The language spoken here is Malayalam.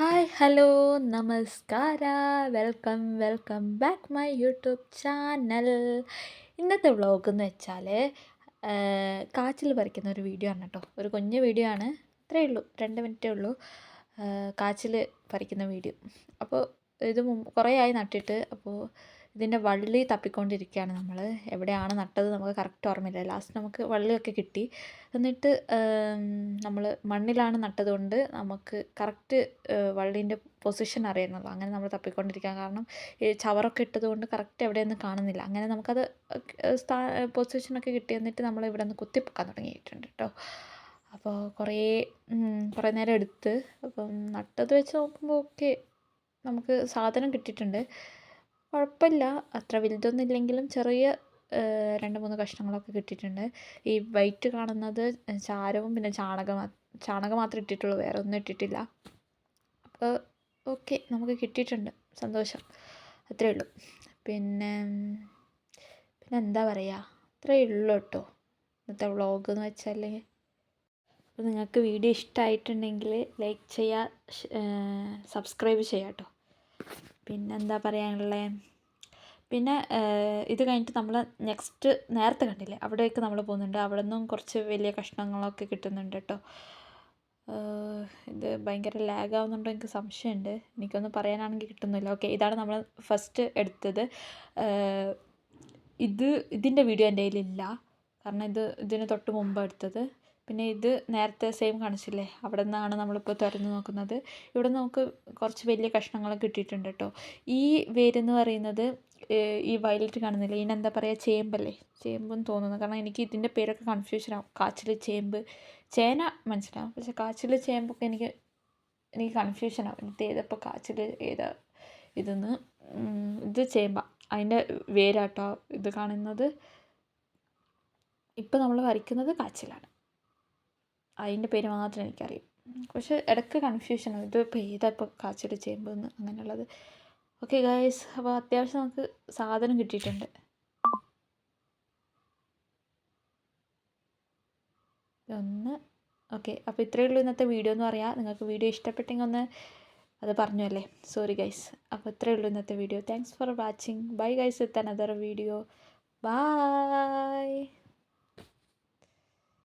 ഹായ് ഹലോ നമസ്കാര. Welcome welcome back my YouTube channel. ഇന്നത്തെ വ്ളോഗ് എന്ന് വെച്ചാൽ കാച്ചിൽ പറിക്കുന്ന ഒരു വീഡിയോ ആണ് കേട്ടോ. ഒരു കുഞ്ഞു വീഡിയോ ആണ്. ഇത്രയേ ഉള്ളൂ രണ്ട് മിനിറ്റേ ഉള്ളൂ കാച്ചിൽ പറിക്കുന്ന വീഡിയോ. അപ്പോൾ ഇത് കുറേ ആയി നട്ടിട്ട് അപ്പോൾ ഇതിന്റെ വള്ളി തപ്പിക്കൊണ്ടിരിക്കുകയാണ് നമ്മൾ. എവിടെയാണ് നട്ടത് നമുക്ക് കറക്റ്റ് ഓർമ്മയില്ല. ലാസ്റ്റ് നമുക്ക് വള്ളിയൊക്കെ കിട്ടി. എന്നിട്ട് നമ്മൾ മണ്ണിലാണ് നട്ടതുകൊണ്ട് നമുക്ക് കറക്റ്റ് വള്ളീന്റെ പൊസിഷൻ അറിയുന്നുള്ളൂ അങ്ങനെ നമ്മൾ തപ്പിക്കൊണ്ടിരിക്കുക കാരണം ഈ ചവറൊക്കെ ഇട്ടതുകൊണ്ട് കറക്റ്റ് എവിടെയൊന്നും കാണുന്നില്ല. അങ്ങനെ നമുക്കത് സ്ഥാ പൊസിഷനൊക്കെ കിട്ടി. എന്നിട്ട് നമ്മൾ ഇവിടെ നിന്ന് കുത്തിപ്പൊക്കാൻ തുടങ്ങിയിട്ടുണ്ട് കേട്ടോ. അപ്പോൾ കുറേ കുറേ നേരം എടുത്ത് അപ്പം നട്ടത് വെച്ച് നോക്കുമ്പോൾ ഓക്കെ നമുക്ക് സാധനം കിട്ടിയിട്ടുണ്ട്. കുഴപ്പമില്ല. അത്ര വലുതൊന്നും ഇല്ലെങ്കിലും ചെറിയ രണ്ട് മൂന്ന് കഷ്ണങ്ങളൊക്കെ കിട്ടിയിട്ടുണ്ട്. ഈ വൈറ്റ് കാണുന്നത് ചാരവും പിന്നെ ചാണകം ചാണകം മാത്രം ഇട്ടിട്ടുള്ളൂ. വേറെ ഒന്നും ഇട്ടിട്ടില്ല. അപ്പോൾ ഓക്കെ. നമുക്ക് കിട്ടിയിട്ടുണ്ട്. സന്തോഷം. അത്രയേ ഉള്ളൂ. പിന്നെ പിന്നെ എന്താ പറയുക അത്രയേ ഉള്ളൂ കേട്ടോ. ഇന്നത്തെ വ്ളോഗ് എന്ന് വെച്ചാൽ അപ്പോൾ നിങ്ങൾക്ക് വീഡിയോ ഇഷ്ടമായിട്ടുണ്ടെങ്കിൽ ലൈക്ക് ചെയ്യുക സബ്സ്ക്രൈബ് ചെയ്യാം കേട്ടോ. പിന്നെന്താ പറയാനുള്ളത് പിന്നെ ഇത് കഴിഞ്ഞിട്ട് നമ്മൾ നെക്സ്റ്റ് നേരത്തെ കണ്ടില്ലേ? അവിടേക്ക് നമ്മൾ പോകുന്നുണ്ട്. അവിടെ നിന്നും കുറച്ച് വലിയ കഷ്ണങ്ങളൊക്കെ കിട്ടുന്നുണ്ട് കേട്ടോ. ഇത് ഭയങ്കര ലാഗ് ആവുന്നുണ്ടോ എനിക്ക് സംശയമുണ്ട്. എനിക്കൊന്ന് പറയാനാണെങ്കിൽ കിട്ടുന്നില്ല. ഓക്കെ ഇതാണ് നമ്മൾ ഫസ്റ്റ് എടുത്തത്. ഇത് ഇതിന്റെ വീഡിയോ എന്റെ കയ്യിലില്ല. കാരണം ഇത് ഇതിന് തൊട്ട് മുമ്പ് എടുത്തത്. പിന്നെ ഇത് നേരത്തെ സെയിം കാണിച്ചില്ലേ? അവിടെ നിന്നാണ് നമ്മളിപ്പോൾ തുറന്ന് നോക്കുന്നത്. ഇവിടെ നമുക്ക് കുറച്ച് വലിയ കഷ്ണങ്ങൾ കിട്ടിയിട്ടുണ്ട് കേട്ടോ. ഈ വേരെന്ന് പറയുന്നത് ഈ വയലറ്റ് കാണുന്നില്ലേ? ഇതിനെന്താ പറയുക ചേമ്പല്ലേ? ചേമ്പെന്ന് തോന്നുന്നു. കാരണം എനിക്ക് ഇതിന്റെ പേരൊക്കെ കൺഫ്യൂഷൻ ആവും. കാച്ചിൽ ചേമ്പ്. ചേന മനസ്സിലാവും. പക്ഷെ കാച്ചിൽ ചേമ്പൊക്കെ എനിക്ക് എനിക്ക് കൺഫ്യൂഷൻ ആവും. ഇത് ഏതപ്പോൾ കാച്ചിൽ ഏതാ ഇതെന്ന്? ഇത് ചേമ്പ. അതിന്റെ വേരാട്ടോ ഇത് കാണുന്നത്. ഇപ്പം നമ്മൾ വരയ്ക്കുന്നത് കാച്ചിലാണ്. അതിന്റെ പേര് മാത്രം എനിക്കറിയൂ. പക്ഷെ ഇടയ്ക്ക് കൺഫ്യൂഷനാണ് ഇത് ഇപ്പോൾ ഏതാ ഇപ്പോൾ കാച്ചിൽ ചേമ്പെന്ന് അങ്ങനെയുള്ളത്. ഓക്കെ ഗായ്സ് അപ്പോൾ അത്യാവശ്യം നമുക്ക് സാധനം കിട്ടിയിട്ടുണ്ട്. ഒന്ന് ഓക്കെ അപ്പോൾ ഇത്രയേ ഉള്ളൂ ഇന്നത്തെ വീഡിയോ എന്ന് പറയാം. നിങ്ങൾക്ക് വീഡിയോ ഇഷ്ടപ്പെട്ടെങ്കിൽ ഒന്ന് അത് പറഞ്ഞു അല്ലേ? സോറി ഗൈസ് അപ്പോൾ ഇത്രയേ ഉള്ളൂ ഇന്നത്തെ video. Thanks for watching bye guys with another video bye